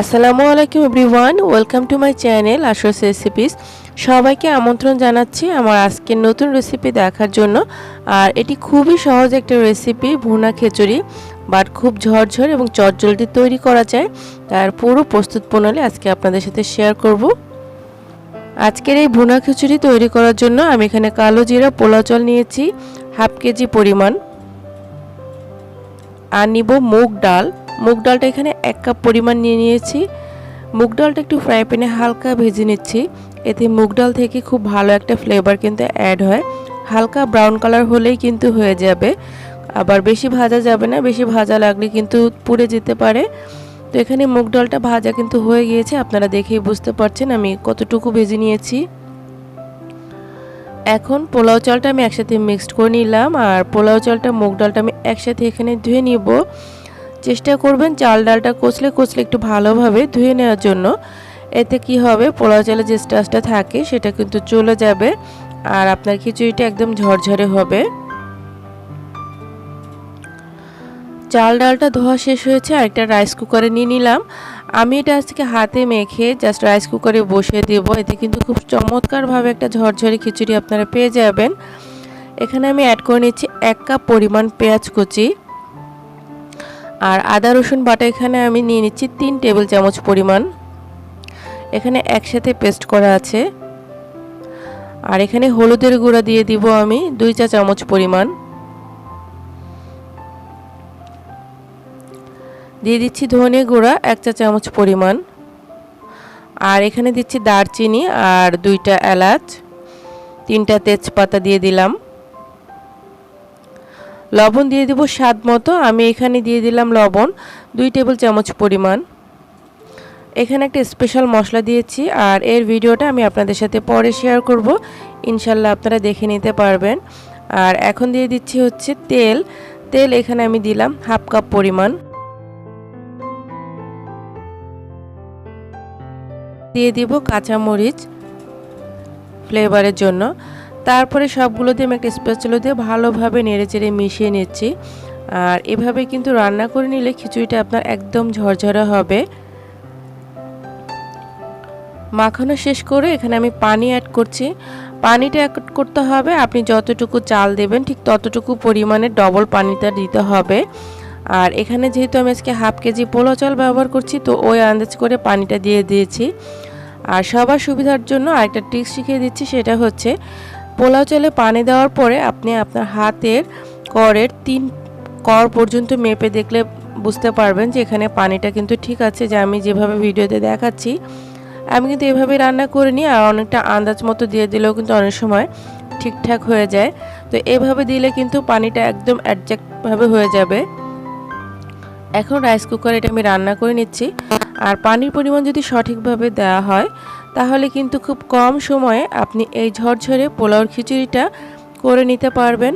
আসসালামু আলাইকুম everyone, welcome to my channel Asho's recipes. সবাইকে আমন্ত্রণ জানাচ্ছি আমার আজকের নতুন রেসিপি দেখার জন্য। আর এটি খুবই সহজ একটা রেসিপি, ভুনা খিচুড়ি, বাট খুব ঝরঝর এবং চটজলদি তৈরি করা যায়। তার পুরো প্রস্তুত প্রণালী আজকে আপনাদের সাথে শেয়ার করব। আজকের এই ভুনা খিচুড়ি তৈরি করার জন্য আমি এখানে কালো জিরা পোলাও জল নিয়েছি, হাফ কেজি পরিমাণ। আর নিব মুগ ডাল। মুগ ডালটা এখানে এক কাপ পরিমাণ নিয়ে নিয়েছি। মুগ ডালটা একটু ফ্রাই প্যানে হালকা ভেজে নিচ্ছি। এতে মুগ ডাল থেকে খুব ভালো একটা ফ্লেভার কিন্তু অ্যাড হয়। হালকা ব্রাউন কালার হলেই কিন্তু হয়ে যাবে। আবার বেশি ভাজা যাবে না, বেশি ভাজা লাগলে কিন্তু পুড়ে যেতে পারে। তো এখানে মুগ ডালটা ভাজা কিন্তু হয়ে গিয়েছে, আপনারা দেখেই বুঝতে পারছেন আমি কতটুকু ভেজে নিয়েছি। এখন পোলাও চালটা আমি একসাথে মিক্সড করে নিলাম, আর পোলাও চালটা মুগ ডালটা আমি একসাথে এখানে ধুয়ে নিব। চেষ্টা করবেন চাল ডালটা কচলে কচলে একটু ভালোভাবে ধুয়ে নেওয়ার জন্য। এতে কি হবে? পোলাও চালের যে স্টাচটা থাকে, সেটা কিন্তু চলে যাবে আর আপনার খিচুড়িটা একদম ঝরঝরে হবে। চাল ডালটা ধোয়া শেষ হয়েছে আর একটা রাইস কুকারে নিয়ে নিলাম। আমি এটা আজকে হাতে মেখে জাস্ট রাইস কুকারে বসিয়ে দেবো। এতে কিন্তু খুব চমৎকারভাবে একটা ঝরঝরে খিচুড়ি আপনারা পেয়ে যাবেন। এখানে আমি অ্যাড করে নিচ্ছি এক কাপ পরিমাণ পেঁয়াজ কুচি। আর আদা, রসুন বাটা এখানে আমি নিয়ে নিচ্ছি তিন টেবিল চামচ পরিমাণ। এখানে একসাথে পেস্ট করা আছে। আর এখানে হলুদের গুঁড়া দিয়ে দিব আমি দুই চা চামচ পরিমাণ। দিয়ে দিচ্ছি ধনে গুঁড়া এক চা চামচ পরিমাণ। আর এখানে দিচ্ছি দারচিনি আর দুইটা এলাচ, তিনটা তেজপাতা দিয়ে দিলাম। লবণ দিয়ে দেবো স্বাদ মতো। আমি এখানে দিয়ে দিলাম লবণ, দুই টেবিল চামচ পরিমাণ। এখানে একটা স্পেশাল মশলা দিয়েছি আর এর ভিডিওটা আমি আপনাদের সাথে পরে শেয়ার করব। ইনশাল্লাহ আপনারা দেখে নিতে পারবেন। আর এখন দিয়ে দিচ্ছি হচ্ছে তেল। তেল এখানে আমি দিলাম হাফ কাপ পরিমাণ। দিয়ে দিব কাঁচামরিচ ফ্লেভারের জন্য। তারপরে সবগুলো দিয়ে আমি একটা স্পেশালো দিয়ে ভালোভাবে নেড়ে চেড়ে মিশিয়ে নিচ্ছি। আর এভাবে কিন্তু রান্না করে নিলে খিচুড়িটা আপনার একদম ঝরঝরে হবে। মাখানো শেষ করে এখানে আমি পানি অ্যাড করছি। পানিটা অ্যাড করতে হবে, আপনি যতটুকু চাল দেবেন ঠিক ততটুকু পরিমাণে ডবল পানিটা দিতে হবে। আর এখানে যেহেতু আমি আজকে হাফ কেজি পোলো চাল ব্যবহার করছি, তো ওই আন্দাজ করে পানিটা দিয়ে দিয়েছি। আর সবার সুবিধার জন্য আরেকটা ট্রিক্স শিখিয়ে দিচ্ছি, সেটা হচ্ছে পোলাও চালে পানি দেওয়ার পরে আপনি আপনার হাতের করের তিন কর পর্যন্ত মেপে দেখলে বুঝতে পারবেন যে এখানে পানিটা কিন্তু ঠিক আছে, যে আমি যেভাবে ভিডিওতে দেখাচ্ছি। আমি কিন্তু এভাবে রান্না করে নিই আর অনেকটা আন্দাজ মতো দিয়ে দিলেও কিন্তু অনেক সময় ঠিকঠাক হয়ে যায়। তো এভাবে দিলে কিন্তু পানিটা একদম অ্যাডজাক্টভাবে হয়ে যাবে। এখন রাইস কুকার এটা আমি রান্না করে নিচ্ছি। আর পানির পরিমাণ যদি সঠিকভাবে দেওয়া হয় তাহলে কিন্তু খুব কম সময়ে আপনি এই ঝরঝরে পোলাওর খিচুড়িটা করে নিতে পারবেন।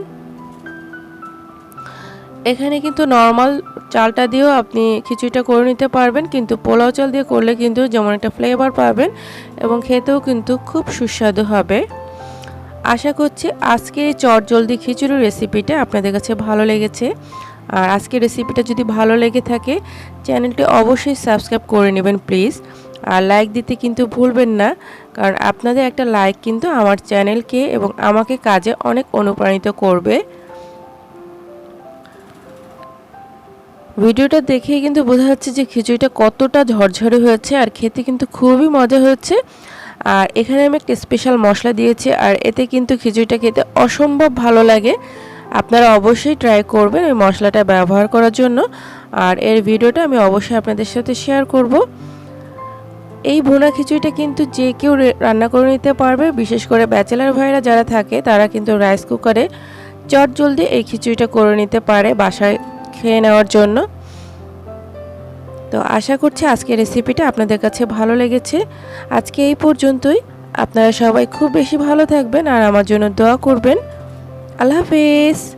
এখানে কিন্তু নর্মাল চালটা দিয়েও আপনি খিচুড়িটা করে নিতে পারবেন, কিন্তু পোলাও চাল দিয়ে করলে কিন্তু যেমন একটা ফ্লেভার পাবেন এবং খেতেও কিন্তু খুব সুস্বাদু হবে। আশা করছি আজকে এই চটজলদি খিচুড়ির রেসিপিটা আপনাদের কাছে ভালো লেগেছে। আর আজকের রেসিপিটা যদি ভালো লেগে থাকে চ্যানেলটি অবশ্যই সাবস্ক্রাইব করে নেবেন প্লিজ আর লাইক দিতে কিন্তু ভুলবেন না, কারণ আপনাদের একটা লাইক কিন্তু আমার চ্যানেলকে এবং আমাকে কাজে অনেক অনুপ্রাণিত করবে। ভিডিওটা দেখেই কিন্তু বোঝা যাচ্ছে যে খিচুড়িটা কতটা ঝরঝরে হয়েছে আর খেতে কিন্তু খুবই মজা হয়েছে। আর এখানে আমি একটা স্পেশাল মশলা দিয়েছি আর এতে কিন্তু খিচুড়িটা খেতে অসম্ভব ভালো লাগে। আপনারা অবশ্যই ট্রাই করবেন ওই মশলাটা ব্যবহার করার জন্য। আর এর ভিডিওটা আমি অবশ্যই আপনাদের সাথে শেয়ার করব। এই ভুনা খিচুড়িটা কিন্তু যে কেউ রান্না করে নিতে পারবে। বিশেষ করে ব্যাচেলার ভাইরা যারা থাকে, তারা কিন্তু রাইস কুকারে চট জলদি এই খিচুড়িটা করে নিতে পারে বাসায় খেয়ে নেওয়ার জন্য। তো আশা করছি আজকের রেসিপিটা আপনাদের কাছে ভালো লেগেছে। আজকে এই পর্যন্তই। আপনারা সবাই খুব বেশি ভালো থাকবেন আর আমার জন্য দোয়া করবেন। আল্লাহ হাফেজ।